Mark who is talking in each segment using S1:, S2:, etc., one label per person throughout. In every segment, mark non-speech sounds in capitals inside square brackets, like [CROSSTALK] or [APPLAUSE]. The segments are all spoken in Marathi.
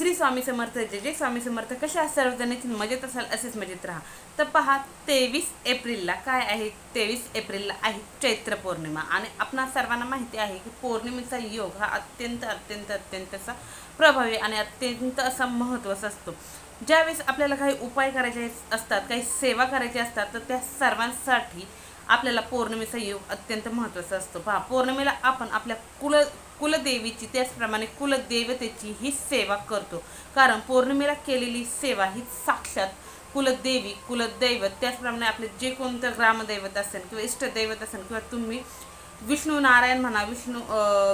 S1: श्री स्वामी समर्थ जे जे स्वामी समर्थ. कशा आहात सर्वजण? मजेत असाल असेच मजेत राहा. तर पहा तेवीस एप्रिलला काय आहे? तेवीस एप्रिलला आहे चैत्र पौर्णिमा. आणि आपणा सर्वांना माहिती आहे की पौर्णिमेचा योग हा अत्यंत अत्यंत अत्यंत असा प्रभावी आणि अत्यंत असा महत्त्वाचा असतो. ज्यावेळेस आपल्याला काही उपाय करायचे असतात काही सेवा करायची असतात तर त्या सर्वांसाठी आपल्याला पौर्णिमेचा योग अत्यंत महत्त्वाचा असतो. पहा पौर्णिमेला आपण आपल्या कुल कुलदेवीची त्याचप्रमाणे कुलदेवतेची ही सेवा करतो. कारण पौर्णिमेला केलेली सेवा ही साक्षात कुलदेवी कुलदैवत त्याचप्रमाणे आपले जे कोणतं ग्रामदैवत असेल किंवा इष्टदैवत असेल किंवा तुम्ही विष्णू नारायण म्हणा विष्णू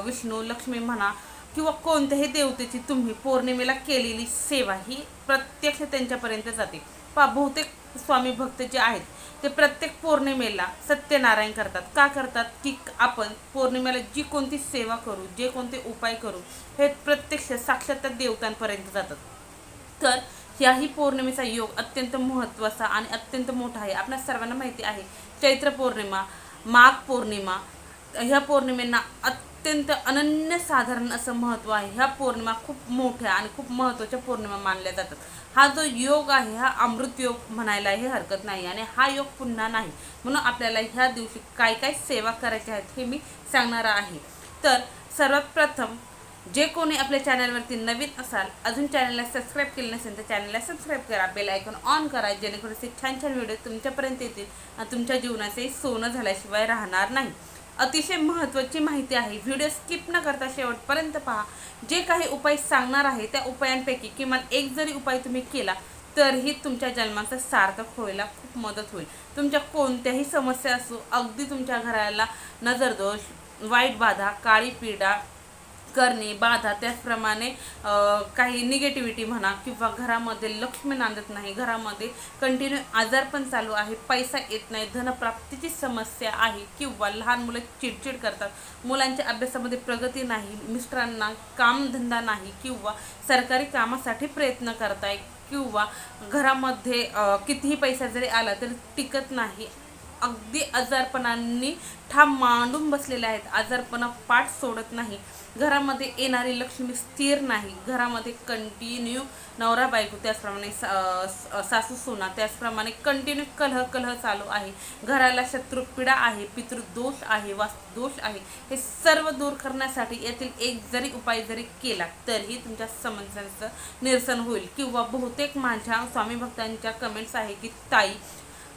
S1: विष्णू लक्ष्मी म्हणा किंवा कोणत्याही देवतेची तुम्ही पौर्णिमेला केलेली सेवा ही प्रत्यक्ष त्यांच्यापर्यंत जाते. पा बहुतेक स्वामी भक्त जे आहेत ते प्रत्येक पौर्णिमेला सत्यनारायण करतात. का करतात? की आपण पौर्णिमेला जी कोणती सेवा करू जे कोणते उपाय करू हे प्रत्यक्ष साक्षात त्या देवतांपर्यंत जातात. तर याही पौर्णिमेचा योग अत्यंत महत्त्वाचा आणि अत्यंत मोठा आहे. आपल्या सर्वांना माहिती आहे चैत्र पौर्णिमा माघ पौर्णिमा ह्या पौर्णिमेंना अत्यंत अनन्यसाधारण असं महत्त्व आहे. ह्या पौर्णिमा खूप मोठ्या आणि खूप महत्त्वाच्या पौर्णिमा मानल्या जातात. हा जो योग आहे हा अमृत योग म्हणायला हे हरकत नाही आणि हा योग पुन्हा नाही. म्हणून आपल्याला ह्या दिवशी काय काय सेवा करायच्या आहेत हे मी सांगणार आहे. तर सर्वात प्रथम जे कोणी आपल्या चॅनलवरती नवीन असाल अजून चॅनलला सबस्क्राईब केलं नसेल तर चॅनलला सबस्क्राईब करा. बेल आयकॉन ऑन करा जेणेकरून असे छान छान व्हिडिओ तुमच्यापर्यंत येतील आणि तुमच्या जीवनाचे सोनं झाल्याशिवाय राहणार नाही. अतिशय महत्त्वाची माहिती आहे. व्हिडिओ स्किप न करता शेवटपर्यंत पहा. जे काही उपाय सांगणार आहे त्या उपायांपैकी किमान एक जरी उपाय तुम्ही केला तरीही तुमच्या जन्माचं सार्थक व्हायला खूप मदत होईल. तुमच्या कोणत्याही समस्या असो अगदी तुमच्या घराला नजरदोष वाईट बाधा काळी पिढा करणे बाधा त्याचप्रमाणे काही निगेटिव्हिटी म्हणा किंवा घरामध्ये लक्ष्मी नांदत नाही घरामध्ये कंटिन्यू आजार पण चालू आहे पैसा येत नाही धनप्राप्तीची समस्या आहे किंवा लहान मुलं चिडचिड करतात मुलांच्या अभ्यासामध्ये प्रगती नाही मिस्टरांना कामधंदा नाही किंवा सरकारी कामासाठी प्रयत्न करताय किंवा घरामध्ये कितीही पैसा जरी आला तरी टिकत नाही अगदी आजारपणांनी ठाम मांडून बसलेले आहेत. आजारपणा पाठ सोडत नाही. घरामध्ये येणारी लक्ष्मी स्थिर नाही. घरामध्ये कंटिन्यू नवरा बायको त्याचप्रमाणे सा- सासू सोना त्याचप्रमाणे कंटिन्यू कलह कलह चालू आहे. घराला शत्रुपीडा आहे पितृदोष आहे वास्तुदोष आहे. हे सर्व दूर करण्यासाठी यातील एक जरी उपाय जरी केला तरीही तुमच्या समस्यांचं निरसन होईल. किंवा बहुतेक माझ्या स्वामी भक्तांच्या कमेंट्स आहे की ताई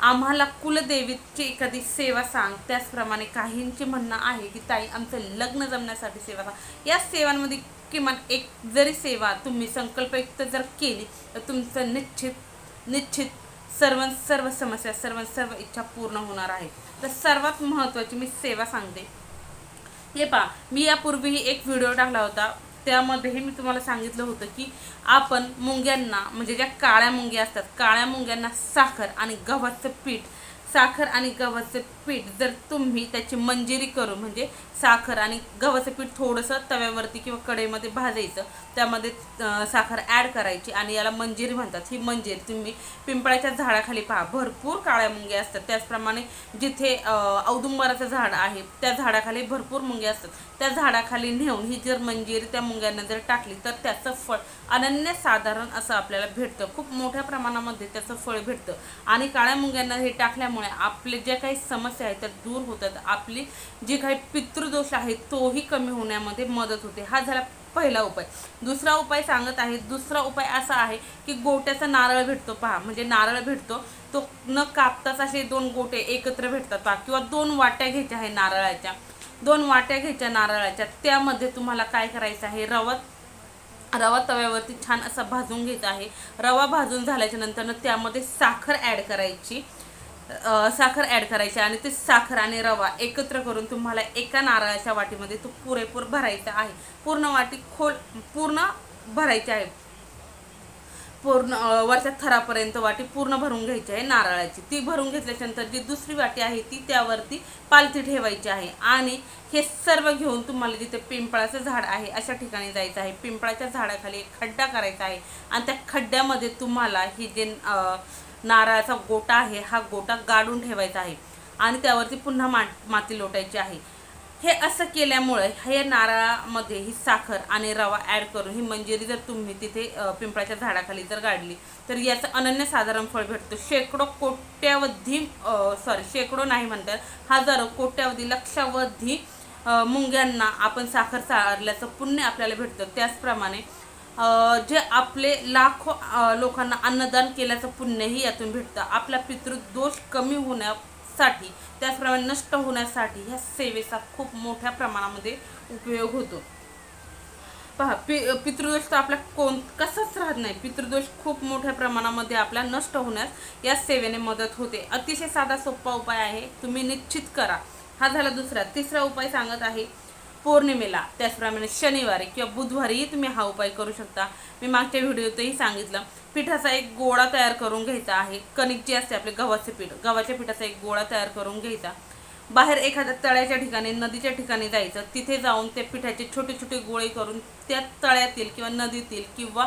S1: आम्हाला कुलदेवीची एखादी सेवा सांग. त्याचप्रमाणे काहींचे म्हणणं आहे की ताई आमचं लग्न जमण्यासाठी सेवा सांग. या सेवांमध्ये किमान एक जरी सेवा तुम्ही संकल्पयुक्त जर केली तर तुमचं निश्चित निश्चित सर्व सर्व समस्या सर्व सर्व इच्छा पूर्ण होणार आहे. तर सर्वात महत्त्वाची मी सेवा सांगते. हे पहा मी यापूर्वीही एक व्हिडिओ टाकला होता. त्यामध्येही मी तुम्हाला सांगितलं होतं की आपण मुंग्यांना म्हणजे ज्या काळ्या मुंग्या असतात काळ्या मुंग्यांना साखर आणि गव्हाचं पीठ साखर आणि गव्हाचं पीठ जर तुम्ही त्याची मंजिरी करून म्हणजे साखर आणि गव्हाचं पीठ थोडंसं तव्यावरती किंवा कढईमध्ये भाजायचं त्यामध्ये साखर ॲड करायची आणि याला मंजिरी म्हणतात. ही मंजिरी तुम्ही पिंपळाच्या झाडाखाली पहा. भरपूर काळ्या मुंग्या असतात. त्याचप्रमाणे जिथे औदुंबराचं झाड आहे त्या झाडाखाली भरपूर मुंग्या असतात. त्या झाडाखाली नेऊन ही जर मंजिरी त्या मुंग्यांना जर टाकली तर त्याचं फळ अनन्यसाधारण असं आपल्याला भेटतं. खूप मोठ्या प्रमाणामध्ये त्याचं फळ भेटतं. आणि काळ्या मुंग्यांना हे टाकल्यामुळे आपले ज्या काही समस्या आहेत त्या दूर होतात. आपली जी काही पितृदोष आहे तोही कमी होण्यामध्ये मदत होते. हा झाला पहिला उपाय. दुसरा उपाय सांगत आहे दुसरा उपाय असा आहे की गोट्याचा नारळ भेटतो. पहा म्हणजे नारळ भेटतो तो न कापताच असे दोन गोटे एकत्र भेटतात. पहा किंवा दोन वाट्या घ्यायच्या आहे नारळाच्या. दोन वाट्या घ्यायच्या नारळाच्या. त्यामध्ये तुम्हाला काय करायचं आहे? रवा रवा तव्यावरती छान असा भाजून घ्यायचा आहे. रवा भाजून झाल्याच्यानंतर त्यामध्ये साखर ॲड करायची. साखर ॲड करायची आणि ते साखर आणि रवा एकत्र करून तुम्हाला एका नारळाच्या वाटीमध्ये तो पुरेपूर भरायचा आहे. पूर्ण वाटी खोल पूर्ण भरायची आहे. पूर्ण वरच्या थरापर्यंत वाटी पूर्ण भरून घ्यायची आहे नारळाची. ती भरून घेतल्याच्यानंतर जी दुसरी वाटी आहे ती त्यावरती पालथी ठेवायची आहे. आणि हे सर्व घेऊन तुम्हाला जिथे पिंपळाचं झाड आहे अशा ठिकाणी जायचं आहे. पिंपळाच्या झाडाखाली एक खड्डा करायचा आहे. आणि त्या खड्ड्यामध्ये तुम्हाला ही जे नारळाचा गोटा आहे हा गोटा गाडून ठेवायचा आहे आणि त्यावरती पुन्हा मा माती लोटायची आहे. हे असं केल्यामुळे हे नारळामध्ये ही साखर आणि रवा ॲड करून ही मंजिरी जर तुम्ही तिथे पिंपळाच्या झाडाखाली जर गाडली तर याचं अनन्यसाधारण फळ भेटतं. शेकडो कोट्यावधी सॉरी शेकडो नाही म्हणतात हजारो कोट्यावधी लक्षावधी मुंग्यांना आपण साखर सारल्याचं पुण्य आपल्याला भेटतं. त्याचप्रमाणे जे आपले लाखो लोकांना अन्नदान केल्याचं पुण्यही यातून भेटतं. आपला पितृदोष कमी होण्यासाठी त्याचप्रमाणे नष्ट होण्यासाठी ह्या सेवेचा खूप मोठ्या प्रमाणामध्ये उपयोग होतो. पहा पि पितृदोष तर आपला कोण कसाच राहत नाही. पितृदोष खूप मोठ्या प्रमाणामध्ये आपला नष्ट होण्यास या सेवेने मदत होते. अतिशय साधा सोपा उपाय आहे. तुम्ही निश्चित करा. हा झाला दुसरा. तिसरा उपाय सांगत आहे. पौर्णिमेला त्याचप्रमाणे शनिवारी किंवा बुधवारीही तुम्ही हा उपाय करू शकता. मी मागच्या व्हिडिओतही सांगितलं पिठाचा एक गोळा तयार करून घ्यायचा आहे. कणिक जी असते आपले गव्हाचे पीठ गव्हाच्या पिठाचा एक गोळा तयार करून घ्यायचा. बाहेर एखाद्या तळ्याच्या ठिकाणी नदीच्या ठिकाणी जायचं तिथे जाऊन ते पिठाचे छोटे छोटे गोळे करून त्या तळ्यातील किंवा नदीतील किंवा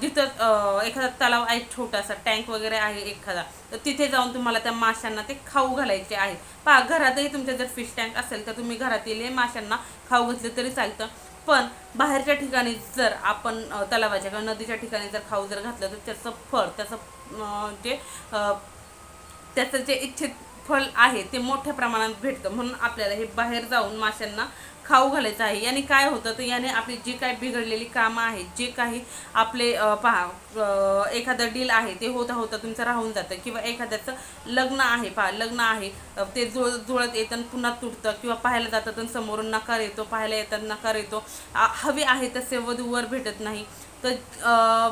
S1: जिथं एखादा तलाव आहे छोटासा टँक वगैरे आहे एखादा तर तिथे जाऊन तुम्हाला त्या माशांना ते खाऊ घालायचे आहे. पहा घरातही तुमच्या जर फिश टँक असेल तर तुम्ही घरातील हे माशांना खाऊ घातले तरी चालतं. पण बाहेरच्या ठिकाणी जर आपण तलावाच्या किंवा नदीच्या ठिकाणी जर खाऊ जर घातलं तर त्याचं फळ त्याचं जे त्याचं जे इच्छित फल आहे ते मोठ्या प्रमाणात भेटतं. म्हणून आपल्याला हे बाहेर जाऊन माशांना खाऊ घालायचं आहे. याने काय होतं तर याने आपली जी काही बिघडलेली कामं आहेत जे काही आपले पहा एखादं डील आहे ते होता होता तुमचं राहून जातं. किंवा एखाद्याचं लग्न आहे पहा लग्न आहे ते जुळ जुळत येतं पुन्हा तुटतं. किंवा पाहायला जातात आणि समोरून नकार येतो पाहायला येतात नकार येतो. हवे आहे तसे वधूवर भेटत नाही. तर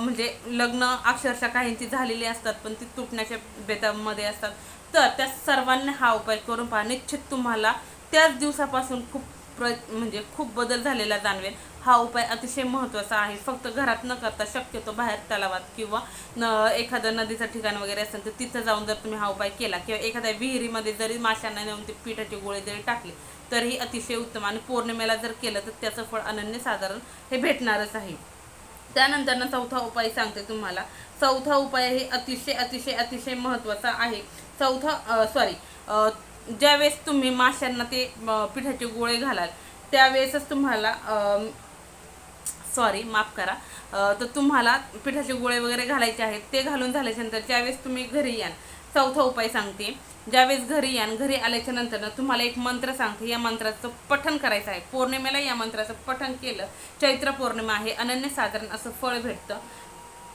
S1: म्हणजे लग्न अक्षरशः काहींची झालेली असतात पण ती तुटण्याच्या बेतामध्ये असतात. तर त्या सर्वांनी हा उपाय करून पहा. निश्चित तुम्हाला त्याच दिवसापासून खूप प्र म्हणजे खूप बदल झालेला जाणवेल. हा उपाय अतिशय महत्त्वाचा आहे. फक्त घरात न करता शक्यतो बाहेर तलावात किंवा न एखादं नदीचं ठिकाण वगैरे असेल तर तिथं जाऊन जर तुम्ही हा उपाय केला किंवा एखाद्या विहिरीमध्ये जरी माशांना नेऊन ते पिठाचे गोळे जरी टाकले तरीही अतिशय उत्तम आणि पौर्णिमेला जर केलं तर त्याचं फळ अनन्यसाधारण हे भेटणारच आहे. त्यानंतर चौथा उपाय सांगते तुम्हाला. चौथा उपाय हे अतिशय अतिशय अतिशय महत्त्वाचा आहे. चौथा सॉरी ज्यावेळेस तुम्ही माशांना ते पिठाचे गोळे घालाल त्यावेळेसच तुम्हाला सॉरी माफ करा तर तुम्हाला पिठाचे गोळे वगैरे घालायचे आहेत ते घालून झाल्याच्यानंतर ज्यावेळेस तुम्ही घरी याल चौथा उपाय सांगते. ज्यावेळेस घरी यान घरी आल्याच्यानंतर ना तुम्हाला एक मंत्र सांगते या मंत्राचं पठण करायचं आहे. पौर्णिमेला या मंत्राचं पठण केलं चैत्र पौर्णिमा आहे अनन्य साधारण असं फळ भेटतं.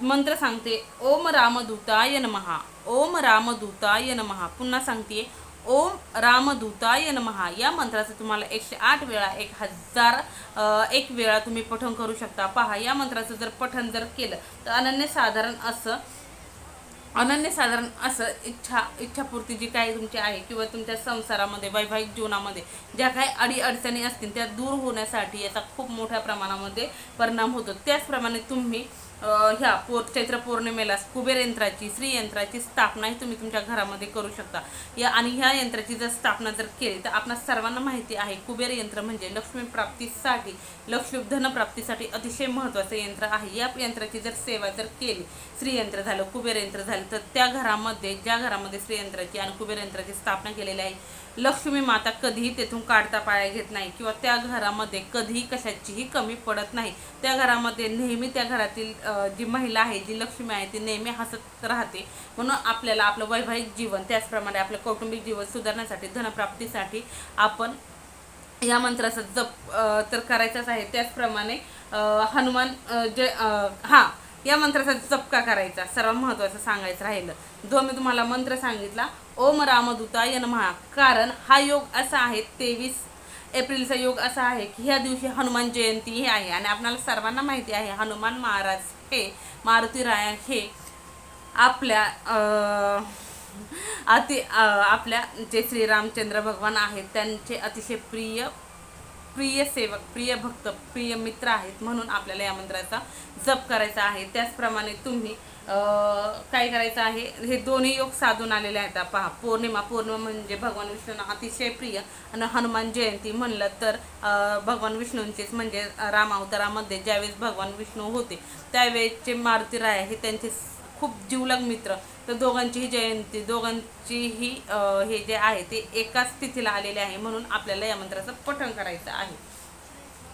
S1: मंत्र सांगते ओम रामदूताय नमहा ओम रामदूताय नमहा पुन्हा सांगते ओम रामदूताय नमहा या मंत्राचं तुम्हाला एकशे आठ वेळा एक हजार एक वेळा तुम्ही पठण करू शकता. पहा या मंत्राचं जर पठण जर केलं तर अनन्यसाधारण असं अनन्यसाधारण असं इच्छा इच्छापूर्ती जी काही तुमची आहे किंवा तुमच्या संसारामध्ये वैवाहिक जीवनामध्ये ज्या काही अडीअडचणी असतील त्या दूर होण्यासाठी याचा खूप मोठ्या प्रमाणामध्ये परिणाम होतो. त्याचप्रमाणे तुम्ही ह्या पौ चैत्र पौर्णिमेला कुबेर यंत्राची श्रीयंत्राची स्थापनाही तुम्ही तुमच्या घरामध्ये करू शकता. या आणि ह्या यंत्राची जर स्थापना जर केली तर आपणा सर्वांना माहिती आहे कुबेर यंत्र म्हणजे लक्ष्मी प्राप्तीसाठी लक्ष्मी धनप्राप्तीसाठी अतिशय महत्त्वाचं यंत्र आहे. या यंत्राची जर सेवा जर केली श्रीयंत्र झालं कुबेर यंत्र झालं तर त्या घरामध्ये ज्या घरामध्ये श्रीयंत्राची आणि कुबेर यंत्राची स्थापना केलेली आहे लक्ष्मी माता कधीही तेथून काढता पाया घेत नाही किंवा त्या घरामध्ये कधीही कशाचीही कमी पडत नाही. त्या घरामध्ये नेहमी त्या घरातील जी महिला आहे जी लक्ष्मी आहे ती नेहमी हसत राहते. म्हणून आपल्याला आपलं वैवाहिक जीवन त्याचप्रमाणे आपलं कौटुंबिक जीवन सुधारण्यासाठी धनप्राप्तीसाठी आपण या मंत्राचा जप तर करायचाच आहे. त्याचप्रमाणे हनुमान जय जे या मंत्राचा चपका करायचा सर्वात महत्त्वाचं सांगायचं राहिलं. जो मी तुम्हाला मंत्र सांगितला ओम रामदूताय नमः कारण हा योग असा आहे तेवीस एप्रिलचा योग असा आहे की ह्या दिवशी हनुमान जयंती ही आहे. आणि आपल्याला सर्वांना माहिती आहे हनुमान महाराज हे मारुती राया हे आपल्या अति आपल्या जे श्रीरामचंद्र भगवान आहेत त्यांचे अतिशय प्रिय प्रिय सेवक प्रिय भक्त प्रिय मित्र आहेत म्हणून आपल्याला या मंत्राचा जप करायचा आहे. त्याचप्रमाणे तुम्ही काय करायचं आहे? हे दोन्ही योग साधून आलेले आहेत. पहा पौर्णिमा पौर्णिमा म्हणजे भगवान विष्णूंना अतिशय प्रिय आणि हनुमान जयंती म्हणलं तर भगवान विष्णूंचेच म्हणजे रामावतारामध्ये ज्यावेळेस भगवान विष्णू होते त्यावेळेसचे मारुती राय हे त्यांचे खूप जीवलग मित्र तर दोघांचीही जयंती दोघांचीही अं, हे जे आहे ते एकाच तिथीला आलेले आहे म्हणून आपल्याला या मंत्राचं पठण करायचं आहे.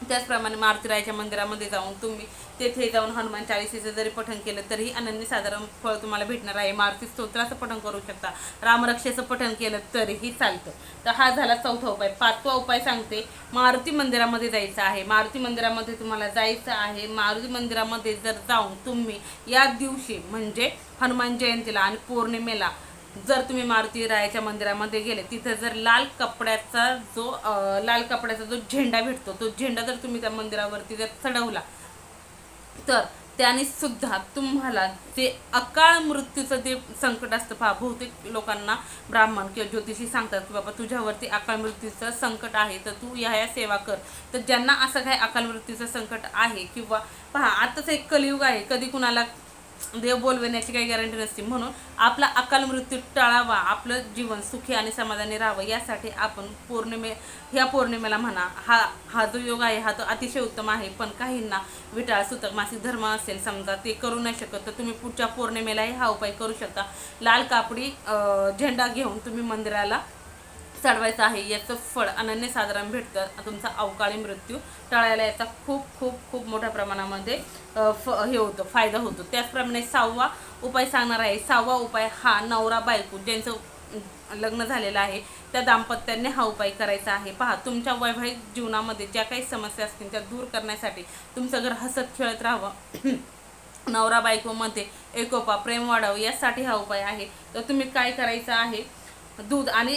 S1: त्याचप्रमाणे मारुतीरायाच्या मंदिरामध्ये जाऊन तुम्ही तेथे जाऊन हनुमान चाळीसीचं जरी पठण केलं तरीही अनन्य साधारण फळ तुम्हाला भेटणार आहे. मारुती स्तोत्राचं पठण करू शकता. रामरक्षेचं पठण केलं तरीही चालतं. तर हा झाला चौथा उपाय. पाचवा उपाय सांगते. मारुती मंदिरामध्ये जायचं आहे. मारुती मंदिरामध्ये तुम्हाला जायचं आहे. मारुती मंदिरामध्ये जर जाऊन तुम्ही या दिवशी म्हणजे हनुमान जयंतीला आणि पौर्णिमेला जर तुम्ही मारुती रायाच्या मंदिरामध्ये गेले तिथं जर लाल कपड्याचा जो लाल कपड्याचा जो झेंडा भेटतो तो झेंडा जर तुम्ही त्या मंदिरावरती जर चढवला तर त्याने सुद्धा तुम्हाला जे अकाळ मृत्यूचं जे संकट असतं पहा बहुतेक लोकांना ब्राह्मण किंवा ज्योतिषी सांगतात की बाबा तुझ्यावरती अकाळ मृत्यूचं संकट आहे तर तू ह्या ह्या सेवा कर. तर ज्यांना असं काही अकाल मृत्यूचं संकट आहे किंवा पहा आताच एक कलियुग आहे कधी कुणाला देव बोलवण्याची काही गॅरंटी नसते. म्हणून आपला अकाल मृत्यू टाळावा आपलं जीवन सुखी आणि समाधानी राहावं यासाठी आपण पौर्णिमे ह्या पौर्णिमेला म्हणा हा हा जो योग आहे हा तो अतिशय उत्तम आहे. पण काहींना विटाळ सुतक मासिक धर्म असेल समजा ते करू नाही शकत तर तुम्ही पुढच्या पौर्णिमेलाही हा उपाय करू शकता. लाल कापडी झेंडा घेऊन तुम्ही मंदिराला चढवायचं आहे. याचं फळ अनन्यसाधारण भेटतं. तुमचा अवकाळी मृत्यू टाळायला याचा खूप खूप खूप मोठ्या प्रमाणामध्ये फ हे होतं फायदा होतो. त्याचप्रमाणे सहावा उपाय सांगणार आहे. सहावा उपाय हा नवरा बायको ज्यांचं लग्न झालेलं आहे त्या दाम्पत्याने हा उपाय करायचा आहे. पहा तुमच्या वैवाहिक जीवनामध्ये ज्या काही समस्या असतील त्या दूर करण्यासाठी तुमचं घर हसत खेळत राहावं. नवरा बायकोमध्ये एकोपा प्रेम वाढावं यासाठी हा उपाय आहे. तर तुम्ही काय करायचं आहे? दूध आणि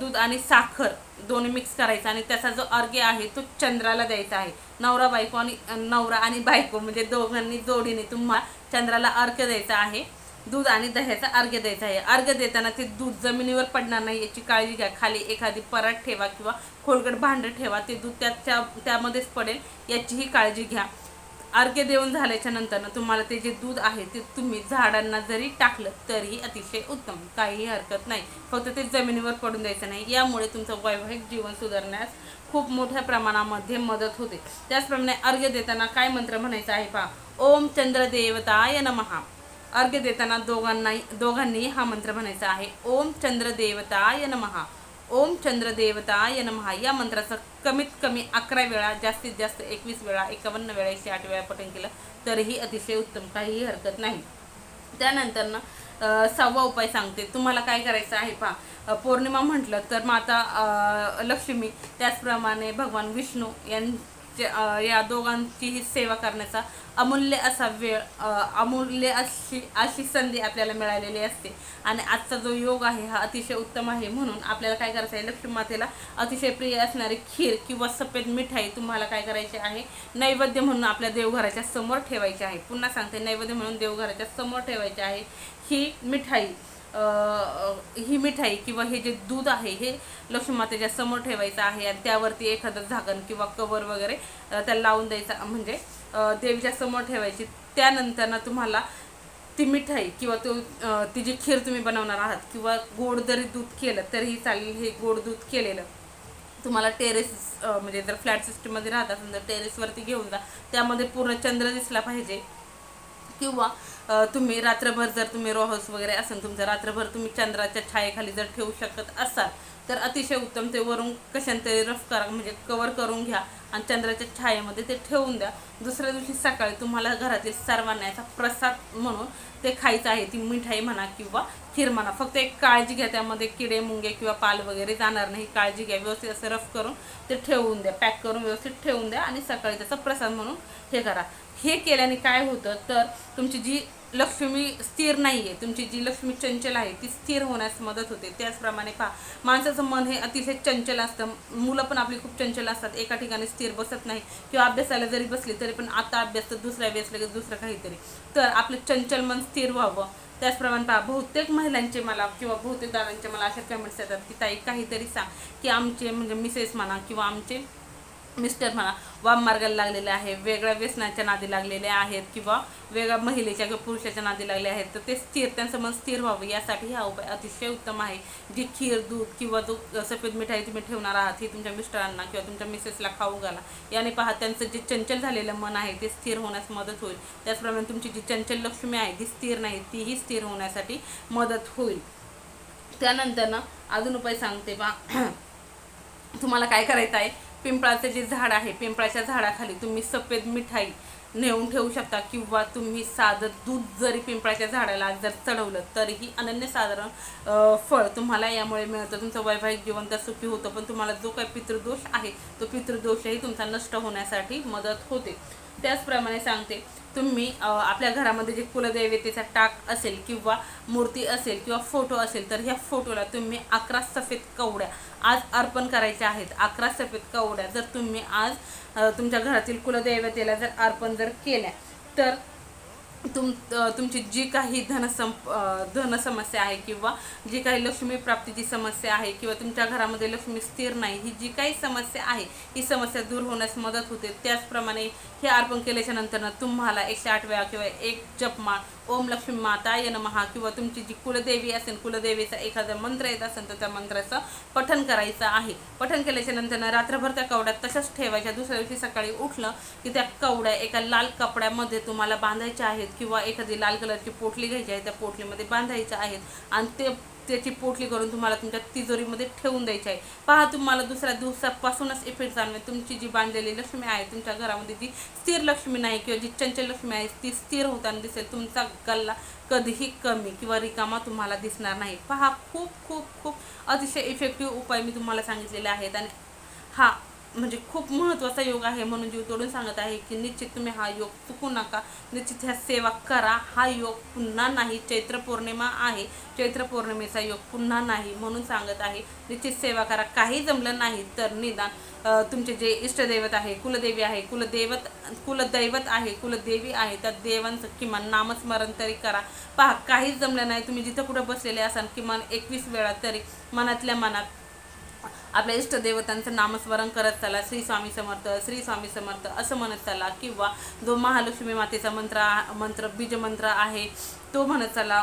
S1: दूध आणि साखर दोन्ही मिक्स करायचं आणि त्याचा जो अर्घ्य आहे तो चंद्राला द्यायचा आहे. नवरा बायको आणि नवरा आणि बायको म्हणजे दोघांनी जोडीने तुम्हाला चंद्राला अर्घ्य द्यायचा आहे. दूध आणि दह्याचा अर्घ्य द्यायचा आहे. अर्घ्य देताना ते दूध जमिनीवर पडणार नाही याची काळजी घ्या. खाली एखादी परात ठेवा किंवा खोलगट भांडं ठेवा. ते दूध त्या त्यामध्येच पडेल याचीही काळजी घ्या. अर्घ्य देऊन झाल्याच्यानंतर तुम्हाला ते जे दूध आहे ते तुम्ही झाडांना जरी टाकलं तरीही अतिशय उत्तम. काहीही हरकत नाही. फक्त ते जमिनीवर पडून द्यायचं नाही. यामुळे तुमचं वैवाहिक जीवन सुधारण्यास खूप मोठ्या प्रमाणामध्ये मदत होते. त्याचप्रमाणे अर्घ्य देताना काय मंत्र म्हणायचा आहे पहा? ओम चंद्रदेवताय नमहा अर्घ्य देताना दोघांनाही दोघांनी हा मंत्र म्हणायचा आहे. ओम चंद्रदेवताय नमहा ओम चंद्रदेवताय नमहा या मंत्राचं कमीत कमी अकरा वेळा जास्तीत जास्त एकवीस वेळा एकावन्न वेळा एकशे आठ वेळा पठण केलं तरीही अतिशय उत्तम. काहीही हरकत नाही. त्यानंतर ना सहावा उपाय सांगते. तुम्हाला काय करायचं आहे पहा. पौर्णिमा म्हटलं तर माता लक्ष्मी त्याचप्रमाणे भगवान विष्णू यां या दोघांचीही सेवा करण्याचा अमूल्य असा वेळ अमूल्य अशी अशी संधी आपल्याला मिळालेली असते. आणि आजचा जो योग आहे हा अतिशय उत्तम आहे म्हणून आपल्याला काय करायचं आहे लक्ष्मी मातेला अतिशय प्रिय असणारी खीर किंवा सफेद मिठाई तुम्हाला काय करायची आहे नैवेद्य म्हणून आपल्या देवघराच्या समोर ठेवायची आहे. पुन्हा सांगते नैवेद्य म्हणून देवघराच्या समोर ठेवायची आहे ही मिठाई. ही मिठाई किंवा हे जे दूध आहे हे लक्ष्मी मातेच्या समोर ठेवायचं आहे आणि त्यावरती एखादं झाकण किंवा कवर वगैरे त्याला लावून द्यायचा म्हणजे देवीच्या समोर ठेवायची. त्यानंतर ना तुम्हाला ती मिठाई किंवा तो ती जी खीर तुम्ही बनवणार आहात किंवा गोड जरी दूध केलं तरीही चालेल हे गोड दूध केलेलं. तुम्हाला टेरेस म्हणजे जर फ्लॅट सिस्टीममध्ये राहत असेल तर टेरेसवरती घेऊन जा. त्यामध्ये पूर्ण चंद्र दिसला पाहिजे. किंवा तुम्ही रात्रभर जर तुम्ही रोहस वगैरे असेल तुमचं रात्रभर तुम्ही चंद्राच्या छायेखाली जर ठेवू शकत असाल तर अतिशय उत्तम ते वरून कशाने तरी रफ करा म्हणजे कवर करून घ्या आणि चंद्राच्या छायेमध्ये ते ठेवून द्या. दुसऱ्या दिवशी सकाळी तुम्हाला घरातील सर्वांना याचा प्रसाद म्हणून ते खायचं आहे ती मिठाई म्हणा किंवा खीर म्हणा फक्त एक काळजी घ्या त्यामध्ये किडे मुंगे किंवा पाल वगैरे जाणार नाही काळजी घ्या व्यवस्थित असं रफ करून ते ठेवून द्या पॅक करून व्यवस्थित ठेवून द्या आणि सकाळी त्याचा प्रसाद म्हणून हे करा. हे केल्याने काय होतं? तर तुमची जी लक्ष्मी स्थिर नाही आहे तुमची जी लक्ष्मी चंचल आहे ती स्थिर होण्यास मदत होते. त्याचप्रमाणे पहा माणसाचं मन हे अतिशय चंचल असतं. मुलं पण आपली खूप चंचल असतात. एका ठिकाणी स्थिर बसत नाही किंवा अभ्यासाला जरी बसली तरी पण आता अभ्यास तर दुसऱ्या वेळेस लगेच दुसरं काहीतरी. तर आपलं चंचल मन स्थिर व्हावं. त्याचप्रमाणे पहा बहुतेक महिलांचे मला किंवा बहुतेक दादांचे मला अशा कमेंट्स येतात की ताई काहीतरी सांग की आमचे म्हणजे मिसेस म्हणा किंवा आमचे मिस्टर म्हणा वाम मार्गाला लागलेले आहे वेगळ्या व्यसनाच्या नादी लागलेले आहेत किंवा वेगळ्या महिलेच्या किंवा पुरुषाच्या नादी लागले आहेत तर ते स्थिर त्यांचं मन स्थिर व्हावं यासाठी हा उपाय अतिशय उत्तम आहे. जी खीर दूध किंवा जो सफेद मिठाई तुम्ही ठेवणार आहात ही तुमच्या मिस्टरांना किंवा तुमच्या मिसेसला खाऊ घाला. याने पहा त्यांचं जे चंचल झालेलं मन आहे ते स्थिर होण्यास मदत होईल. त्याचप्रमाणे तुमची जी चंचल लक्ष्मी आहे ती स्थिर नाही तीही स्थिर होण्यासाठी मदत होईल. त्यानंतर ना अजून उपाय सांगते बा. [CLEARS THROAT] तुम्हाला काय करायचं आहे? पिंपळाचं जे झाड आहे पिंपळाच्या झाडाखाली तुम्ही सफेद मिठाई नेऊन ठेवू शकता किंवा तुम्ही साधं दूध जरी पिंपळाच्या झाडाला जर चढवलं तरीही अनन्यसाधारण फळ तुम्हाला यामुळे मिळतं. तुमचं वैवाहिक जीवन तर सुखी होतं पण तुम्हाला जो काही पितृदोष आहे तो पितृदोषही तुमचा नष्ट होण्यासाठी मदत होते. त्याचप्रमाणे सांगते तुम्ही आपल्या घरामध्ये जे कुलदैवतेचा टाक असेल किंवा मूर्ती असेल किंवा फोटो असेल तर ह्या फोटोला तुम्ही अकरा सफेद कवड्या आज अर्पण करायच्या आहेत. अकरा सफेद कवड्या जर तुम्ही आज तुमच्या घरातील कुलदैवतेला जर अर्पण जर केल्या तर तुम तुमची जी काही धनसंप धन समस्या आहे किंवा जी काही लक्ष्मी प्राप्तीची समस्या आहे किंवा तुमच्या घरामध्ये लक्ष्मी स्थिर नाही ही जी काही समस्या आहे ही समस्या दूर होण्यास मदत होते. त्याचप्रमाणे हे अर्पण केल्याच्या नंतरनं तुम्हाला एकशे आठ वेळा किंवा एक जपमाळ ओम लक्ष्मी माता माताय महा किंवा तुमची जी कुलदेवी असेल कुलदेवीचा एखादा मंत्र येत असेल तर त्या मंत्राचं पठन करायचं आहे. पठन केल्याच्या नंतरनं रात्रभर त्या कवड्यात तशाच ठेवायच्या. दुसऱ्या दिवशी सकाळी उठलं की त्या कवड्या एका लाल कपड्यामध्ये तुम्हाला बांधायच्या आहेत. किंवा एखादी लाल कलरची पोटली घ्यायची आहे त्या पोटलीमध्ये बांधायच्या आहेत आणि ते त्याची पोटली करून तुम्हाला तुमच्या तिजोरीमध्ये ठेवून द्यायची आहे. पहा तुम्हाला दुसऱ्या दिवसापासूनच इफेक्ट जाणवेल. तुमची जी बांधलेली लक्ष्मी आहे तुमच्या घरामध्ये जी स्थिर लक्ष्मी नाही किंवा जी चंचल लक्ष्मी आहे ती स्थिर होताना दिसेल. तुमचा गल्ला कधीही कमी किंवा रिकामा तुम्हाला दिसणार नाही. पहा खूप खूप खूप अतिशय इफेक्टिव्ह उपाय मी तुम्हाला सांगितलेले आहेत. आणि हा म्हणजे खूप महत्त्वाचा योग आहे म्हणून जीव तोडून सांगत आहे की निश्चित तुम्ही हा योग चुकू नका. निश्चित ह्या सेवा करा. हा योग पुन्हा नाही. चैत्र पौर्णिमा आहे. चैत्र पौर्णिमेचा योग पुन्हा नाही म्हणून सांगत आहे. निश्चित सेवा करा. काही जमलं नाही तर निदान तुमचे जे इष्टदैवत आहे कुलदेवी आहे कुलदैवत कुलदैवत आहे कुलदेवी आहे त्या देवांचं किमान नामस्मरण तरी करा. पहा काहीच जमलं नाही. तुम्ही जिथं कुठं बसलेले असाल किमान एकवीस वेळा तरी मनातल्या मनात आपल्या इष्टदेवतांचं नामस्मरण करत चला. श्री स्वामी समर्थ श्री स्वामी समर्थ असं म्हणत चला. किंवा जो महालक्ष्मी मातेचा मंत्र मंत्र बीजमंत्र आहे तो म्हणत चला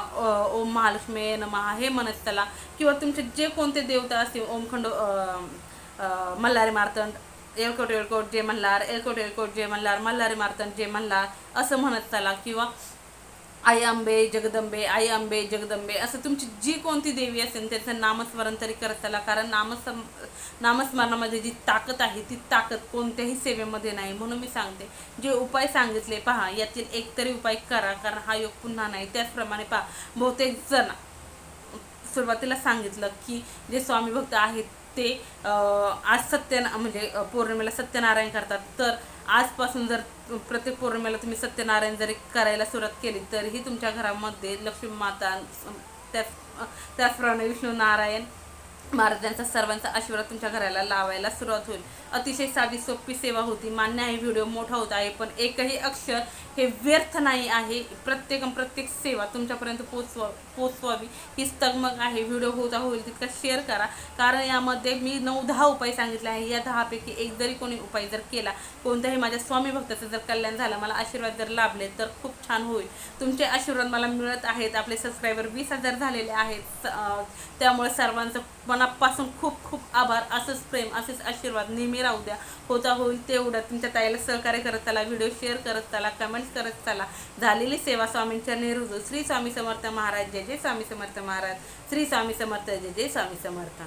S1: ओम महालक्ष्मी नमहा हे म्हणत चला. किंवा तुमचे जे कोणते देवता असतील ओमखंड मल्हारी मार्तंड एळकोट एळकोट जे मल्हार एळकोट एळकोट जे मल्हार मल्हारी मार्तंड जे मल्हार असं म्हणत चला. किंवा आई आंबे जगदंबे आई आंबे जगदंबे असं तुमची जी कोणती देवी असेल त्याचं नामस्मरण तरी करत चला. कारण नामस्म नामस्मरणामध्ये जी ताकद आहे ती ताकद कोणत्याही सेवेमध्ये नाही. म्हणून मी सांगते जे उपाय सांगितले पहा यातील एक तरी उपाय करा. कारण हा योग पुन्हा नाही. त्याचप्रमाणे पहा बहुतेक जण सुरुवातीला सांगितलं की जे स्वामी भक्त आहेत ते आज सत्य म्हणजे पौर्णिमेला सत्यनारायण करतात. तर आजपासून जर प्रत्येक पौर्णिमेला तुम्ही सत्यनारायण जरी करायला सुरुवात केली तरीही तुमच्या घरामध्ये लक्ष्मी माता त्या त्याचप्रमाणे विष्णू नारायण महाराजांचा सर्वांचा आशीर्वाद तुमच्या घराला लावायला सुरुवात होईल. अतिशय साधी सोपी सेवा होती. मान्य आहे व्हिडिओ मोठा होत आहे पण एकही अक्षर हे व्यर्थ नाही आहे. प्रत्येक प्रत्येक सेवा तुमच्यापर्यंत पोचवा पोचवावी. ही तगमग आहे. व्हिडिओ होता होईल तितका शेअर करा. कारण यामध्ये मी नऊ दहा उपाय सांगितले आहे. या दहापैकी एक जरी कोणी उपाय जर केला कोणत्याही माझ्या स्वामी भक्ताचं जर कल्याण झालं मला आशीर्वाद जर लाभले तर खूप छान होईल. तुमचे आशीर्वाद मला मिळत आहेत. आपले सबस्क्रायबर वीस हजार झालेले आहेत. स- त्यामुळे सर्वांचं मनापासून खूप खूप आभार असंच प्रेम असेच आशीर्वाद नेहमी राहू द्या. होता होईल तेवढं. तुमच्या ताईला सहकार्य करत चला व्हिडिओ शेअर करत चला कमेंट्स करत चला. झालेली सेवा स्वामींच्या नेहरू श्री स्वामी समर्थ महाराज जय जय स्वामी समर्थ महाराज. श्री स्वामी समर्थ जय जय स्वामी समर्थ.